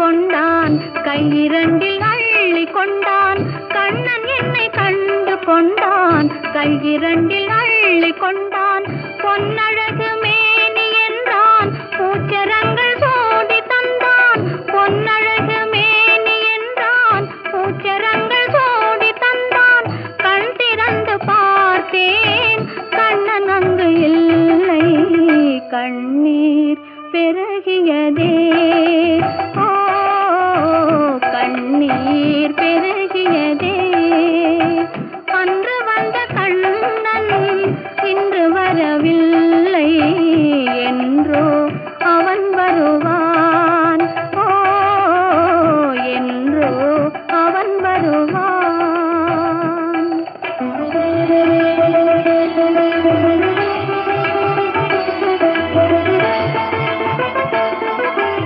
கொண்டான். கையிரண்டில் அள்ளி கொண்டான். கண்ணன் என்னை கண்டு கொண்டான். கையிரண்டில் அள்ளி கொண்டான். பொன்னழகு மேனி என்றான். பூச்சரங்கள் சோடி தந்தான். பொன்னழகு மேனி என்றான். பூச்சரங்கள் சோடி தந்தான். கண் திறந்து பார்த்தேன். கண்ணன் அங்கு இல்லை. கண்ணீர் பெருகியதே.